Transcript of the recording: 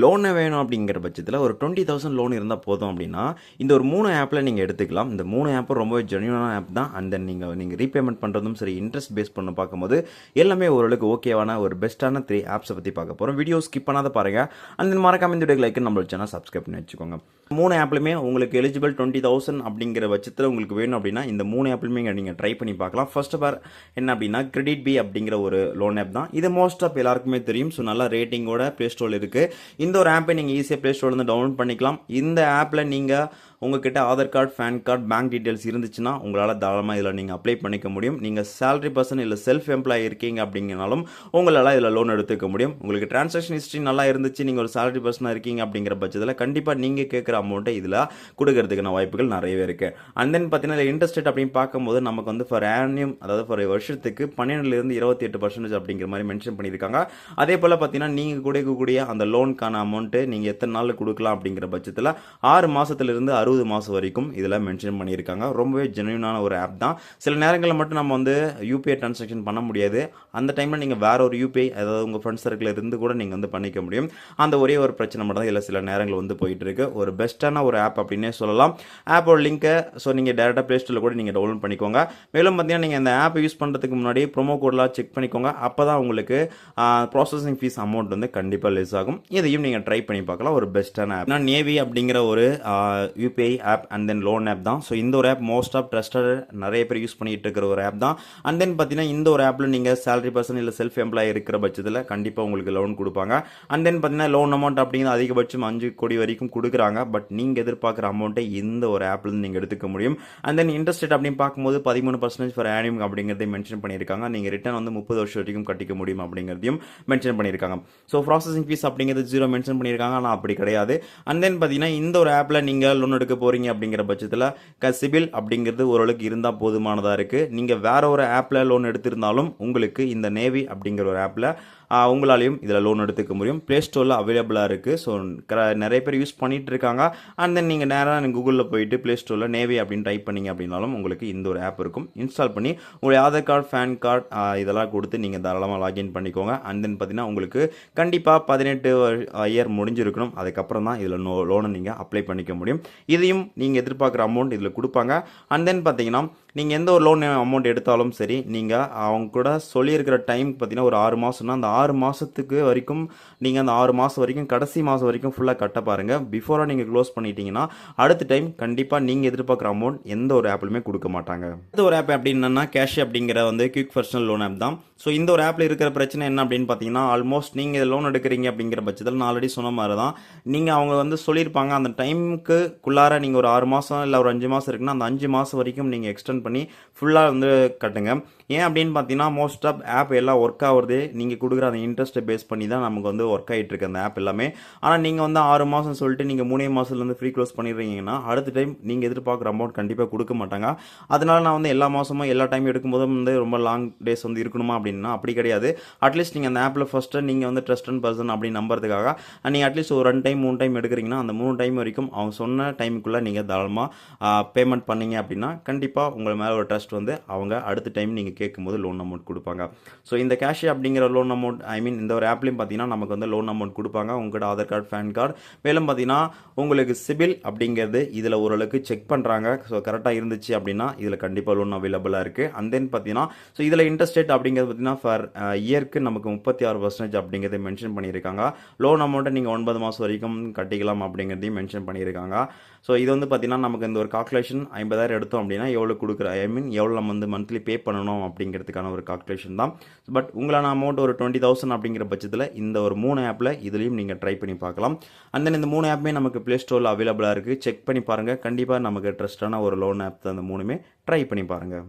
லோனை வேணும் அப்படிங்கிற பட்சத்தில் ஒரு டுவெண்ட்டி தௌசண்ட் லோன் இருந்தால் போதும் அப்படின்னா இந்த ஒரு மூணு ஆப்பில் நீங்கள் எடுத்துக்கலாம். இந்த மூணு ஆப்பும் ரொம்பவே ஜென்யூனான ஆப் தான். அண்ட் தென் நீங்கள் நீங்கள் ரீபேமெண்ட் பண்ணுறதும் சரி இன்ட்ரெஸ்ட் பேஸ் பண்ண பார்க்கும்போது எல்லாமே ஓரளவுக்கு ஓகேவான ஒரு பெஸ்ட்டான த்ரீ ஆப்ஸை பற்றி பார்க்க போகிறோம் வீடியோ ஸ்கிப் பண்ணாத பாருங்கள் அண்ட் தென் மறக்காம இந்த வீடியோ லைக் நம்மளுக்கு சேனல் சப்ஸ்கிரைப் பண்ணி வச்சுக்கோங்க. மூணு ஆப்லுமே உங்களுக்கு எலிஜிபிள் டுவெண்ட்டி தௌசண்ட் அப்படிங்கிற பட்சத்தில் உங்களுக்கு வேணும் அப்படின்னா இந்த மூணு ஆப்லுமே நீங்கள் ட்ரை பண்ணி பார்க்கலாம். ஃபர்ஸ்ட் ஆஃப் ஆல் என்ன அப்படின்னா கிரெடிட் பி அப்படிங்கிற ஒரு லோன் ஆப் தான். இது மோஸ்ட் ஆஃப் எல்லாருக்குமே தெரியும். ஸோ நல்லா ரேட்டிங்கோட ப்ளே ஸ்டோரில் இருக்குது இந்த ஒரு ஆப்பை நீங்கள் ஈஸியாக ப்ளே ஸ்டோர்லேருந்து டவுன்லோட் பண்ணிக்கலாம். இந்த ஆப்பில் நீங்கள் உங்ககிட்ட Aadhaar card PAN card bank details இருந்துச்சுன்னா உங்களால் தாராளமாக இதில் நீங்கள் அப்ளை பண்ணிக்க முடியும். நீங்கள் சேலரி பர்சன் இல்லை செல்ஃப் எம்ப்ளாய் இருக்கீங்க அப்படிங்கனாலும் உங்களால் இதில் லோன் எடுத்துக்க முடியும். உங்களுக்கு டிரான்சாக்ஷன் ஹிஸ்ட்ரி நல்லா இருந்துச்சு நீங்கள் ஒரு சேலரி பர்சனாக இருக்கீங்க அப்படிங்கிற பட்சத்தில் கண்டிப்பாக நீங்கள் கேட்குற அமௌண்ட்டை இதில் கொடுக்கறதுக்கான வாய்ப்புகள் நிறையவே இருக்குது அண்ட் தென் பார்த்தீங்கன்னா இன்ட்ரெஸ்ட் ரேட் அப்படின்னு பார்க்கும்போது நமக்கு வந்து ஃபார் ஆனியம் அதாவது ஃபார் வருஷத்துக்கு பன்னெண்டுலேருந்து இருபத்தி எட்டு பர்சன்டேஜ் அப்படிங்கிற மாதிரி மென்ஷன் பண்ணியிருக்காங்க. அதே போல் பார்த்தீங்கன்னா நீங்கள் கொடுக்கக்கூடிய அந்த லோனுக்கான அமௌண்ட்டு நீங்கள் எத்தனை நாள் கொடுக்கலாம் அப்படிங்கிற பட்சத்தில் ஆறு மாதத்துலேருந்து அறுபது மாதம் வரைக்கும் இதில் மென்ஷன் பண்ணியிருக்காங்க. ரொம்பவே ஜென்யூனான ஒரு ஆப் தான். சில நேரங்களில் மட்டும் நம்ம வந்து யூபிஐ டிரான்சாக்ஷன் பண்ண முடியாது. அந்த டைமில் நீங்கள் வேற ஒரு யூபிஐ அதாவது உங்கள் ஃப்ரெண்ட்ஸ் சர்க்கிள் இருந்து கூட நீங்கள் வந்து பண்ணிக்க முடியும். அந்த ஒரே ஒரு பிரச்சனை மட்டும் தான் இதில் சில நேரங்கள் வந்து போயிட்டு இருக்கு. ஒரு பெஸ்ட்டான ஒரு ஆப் அப்படின்னே சொல்லலாம். ஆப்போட லிங்க்கை ஸோ நீங்கள் டேரெக்டாக ப்ளே ஸ்டோரில் கூட நீங்கள் டவுன்லோட் பண்ணிக்கோங்க. மேலும் பார்த்தீங்கன்னா நீங்கள் இந்த ஆப் யூஸ் பண்ணுறதுக்கு முன்னாடி ப்ரோமோ கோட்லாம் செக் பண்ணிக்கோங்க. அப்போ தான் உங்களுக்கு ப்ராசஸிங் ஃபீஸ் அமௌண்ட் வந்து கண்டிப்பாக லெஸ் ஆகும். இதையும் நீங்கள் ட்ரை பண்ணி பார்க்கலாம். ஒரு பெஸ்ட்டான ஆப் நான் நேவி அப்படிங்கிற ஒரு UPI app and then loan app தான். ஸோ இந்த ஒரு ஆப் மோஸ்ட் ஆஃப் ட்ரஸ்டட் நிறைய பேர் யூஸ் பண்ணிகிட்டு இருக்கிற ஒரு ஆப் தான். அண்ட் தென் பார்த்தீங்கன்னா இந்த ஒரு ஆப்பில் நீங்கள் சேலரி பர்சன் இல்லை செல்ஃப் எம்ப்ளாய் இருக்கிற பட்சத்தில் கண்டிப்பாக உங்களுக்கு லோன் கொடுப்பாங்க. அண்ட் தென் பார்த்தீங்கன்னா லோன் அமௌண்ட் அப்படிங்கிறது அதிகபட்சம் அஞ்சு கோடி வரைக்கும் கொடுக்குறாங்க. பட் நீங்கள் எதிர்பார்க்குற அமௌண்ட்டை இந்த ஒரு ஆப்லேருந்து நீங்கள் எடுத்துக்க முடியும். அண்ட் தென் இன்ட்ரெஸ்ட் ரேட் அப்படின்னு பார்க்கும்போது பதிமூணு பர்சன்டேஜ் ஃபார் ஆனியம் அப்படிங்கிறதையும் மென்ஷன் பண்ணியிருக்காங்க. நீங்கள் ரிட்டர்ன் வந்து முப்பது வருஷம் வரைக்கும் கட்டிக்க முடியும் அப்படிங்கிறதையும் மென்ஷன் பண்ணியிருக்காங்க. ஸோ ப்ராசஸிங் ஃபீஸ் அப்படிங்கிறது ஜீரோ மென்ஷன் பண்ணியிருக்காங்க. ஆனால் அப்படி கிடையாது. அண்ட் தென் பார்த்தீங்கன்னா இந்த ஒரு ஆப்பில் நீங்கள் லோன் எடுக்க போகிறீங்க அப்படிங்கிற பட்சத்தில் க சிபில் அப்படிங்கிறது ஓரளவுக்கு இருந்தால் போதுமானதாக இருக்குது நீங்கள் வேற ஒரு ஆப்பில் லோன் எடுத்திருந்தாலும் உங்களுக்கு இந்த நேவி அப்படிங்கிற ஒரு ஆப்பில் உங்களாலையும் இதில் லோன் எடுத்துக்க முடியும். ப்ளே ஸ்டோரில் அவைலபிளாக இருக்குது ஸோ நிறைய பேர் யூஸ் பண்ணிகிட்டு இருக்காங்க. அண்ட் தென் நீங்கள் நேராக கூகுளில் போயிட்டு ப்ளே ஸ்டோரில் நேவி அப்படின்னு டைப் பண்ணிங்க அப்படின்னாலும் உங்களுக்கு இந்த ஒரு ஆப் இருக்கும். இன்ஸ்டால் பண்ணி உங்களுடைய ஆதார் கார்டு பேன் கார்டு இதெல்லாம் கொடுத்து நீங்கள் தாராளமாக லாகின் பண்ணிக்கோங்க. அண்ட் தென் பார்த்தீங்கன்னா உங்களுக்கு கண்டிப்பாக பதினெட்டு இயர் முடிஞ்சிருக்கணும். அதுக்கப்புறம் தான் இதில் நோ லோனை நீங்கள் அப்ளை பண்ணிக்க முடியும். இதையும் நீங்கள் எதிர்பார்க்குற அமௌண்ட் இதில் கொடுப்பாங்க. அண்ட் தென் பார்த்தீங்கன்னா நீங்கள் எந்த ஒரு லோன் அமௌண்ட் எடுத்தாலும் சரி நீங்கள் அவங்க கூட சொல்லியிருக்கிற டைம் பார்த்தீங்கன்னா ஒரு ஆறு மாதம்னா அந்த ஆறு மாதத்துக்கு வரைக்கும் நீங்கள் அந்த ஆறு மாதம் வரைக்கும் கடைசி மாதம் வரைக்கும் ஃபுல்லாக கட்ட பாருங்கள் பிஃபோராக நீங்கள் க்ளோஸ் பண்ணிட்டீங்கன்னா அடுத்த டைம் கண்டிப்பாக நீங்கள் எதிர்பார்க்குற அமௌண்ட் எந்த ஒரு ஆப்லையுமே கொடுக்க மாட்டாங்க. அடுத்த ஒரு ஆப் அப்படின்னா கேஷ் அப்படிங்கிற வந்து குயிக் பர்சனல் லோன் ஆப் தான். ஸோ இந்த ஒரு ஆப்பில் இருக்கிற பிரச்சனை என்ன அப்படின்னு பார்த்தீங்கன்னா ஆல்மோஸ்ட் நீங்கள் லோன் எடுக்கிறீங்க அப்படிங்கிற பட்சத்தில் நான் ஆல்ரெடி சொன்ன மாதிரி தான் நீங்கள் அவங்க வந்து சொல்லியிருப்பாங்க அந்த டைமுக்குள்ளார நீங்கள் ஒரு ஆறு மாதம் இல்லை ஒரு அஞ்சு மாதம் இருக்குன்னா அந்த அஞ்சு மாதம் வரைக்கும் நீங்கள் எக்ஸ்டெண்ட் பண்ணி ஃபுல்லாக வந்து கட்டுங்க. ஏன் அப்படின்னு பார்த்தீங்கன்னா மோஸ்ட் ஆஃப் ஆப் எல்லாம் ஒர்க் ஆகுறது நீங்கள் கொடுக்குற அந்த இன்ட்ரெஸ்ட்டை பேஸ் பண்ணி தான் நமக்கு வந்து ஒர்க் ஆகிட்டு இருக்கு அந்த ஆப் எல்லாமே. ஆனால் நீங்கள் வந்து ஆறு மாதம் சொல்லிட்டு நீங்கள் மூணே மாதத்துலேருந்து ஃப்ரீ க்ளோஸ் பண்ணிடுறீங்கன்னா அடுத்த டைம் நீங்கள் எதிர்பார்க்குற அமௌண்ட் கண்டிப்பாக கொடுக்க மாட்டாங்க. அதனால நான் வந்து எல்லா மாதமும் எல்லா டைம் எடுக்கும்போதும் வந்து ரொம்ப லாங் டேஸ் வந்து இருக்கணுமா அப்படின்னா அப்படி கிடையாது. அட்லீஸ்ட் நீங்கள் அந்த ஆப்பில் ஃபஸ்ட்டு நீங்கள் வந்து ட்ரஸ்ட் அண்ட் பர்சன் அப்படின்னு நம்புறதுக்காக நீங்கள் அட்லீஸ்ட் ஒரு ரெண்டு டைம் மூணு டைம் எடுக்கிறீங்கன்னா அந்த மூணு டைம் வரைக்கும் அவங்க சொன்ன டைமுக்குள்ளே நீங்கள் தாராளமாக பேமெண்ட் பண்ணீங்க அப்படின்னா கண்டிப்பாக உங்கள் மேலே ஒரு ட்ரஸ்ட் வந்து அவங்க அடுத்த டைம் நீங்கள் கேட்கும்போது லோன் அமௌண்ட் கொடுப்பாங்க. ஸோ இந்த கேஷ் அப்படிங்கிற லோன் அமௌண்ட் ஐ மீன் இந்த ஒரு ஆப்லையும் பார்த்தீங்கன்னா நமக்கு வந்து லோன் அமௌண்ட் கொடுப்பாங்க. உங்கள்கிட்ட ஆதார் கார்டு பேன் கார்டு. மேலும் பார்த்தீங்கன்னா உங்களுக்கு சிபில் அப்படிங்கிறது இதில் ஓரளவுக்கு செக் பண்ணுறாங்க ஸோ கரெக்டாக இருந்துச்சு அப்படின்னா இதில் கண்டிப்பாக லோன் அவைலபிளாக இருக்குது அண்ட் தென் பார்த்தீங்கன்னா ஸோ இதில் இன்ட்ரெஸ்ட் ரேட் அப்படிங்கிறது பார்த்தீங்கன்னா ஃபர் இயர்க்கு நமக்கு முப்பத்தி ஆறு பர்சன்டேஜ் அப்படிங்கிறத மென்ஷன் பண்ணியிருக்காங்க. லோன் அமௌண்ட்டை நீங்கள் ஒன்பது மாதம் வரைக்கும் கட்டிக்கலாம் அப்படிங்கிறதையும் மென்ஷன் பண்ணியிருக்காங்க. ஸோ இது வந்து பார்த்தீங்கன்னா நமக்கு இந்த ஒரு கால்குலேஷன் ஐம்பதாயிரம் எடுத்தோம் அப்படின்னா எவ்வளோ கொடுக்குற ஐ மீன் எவ்வளோ நம்ம வந்து மந்த்லி பே பண்ணணும் அப்படிங்கிறதுக்கான ஒரு கால்குலேஷன் தான். பட் உங்களான அமௌண்ட் ஒரு டுவெண்ட்டி தௌசண்ட் அப்படிங்கிற பட்சத்தில் இந்த ஒரு மூணு ஆப்பில் இதுலேயும் நீங்கள் ட்ரை பண்ணி பார்க்கலாம். அண்ட் தென் இந்த மூணு ஆப்புமே நமக்கு ப்ளே ஸ்டோரில் அவைலபிளாக இருக்குது செக் பண்ணி பாருங்கள் கண்டிப்பாக நமக்கு ட்ரஸ்டான ஒரு லோன் ஆப் தான் இந்த மூணுமே ட்ரை பண்ணி பாருங்கள்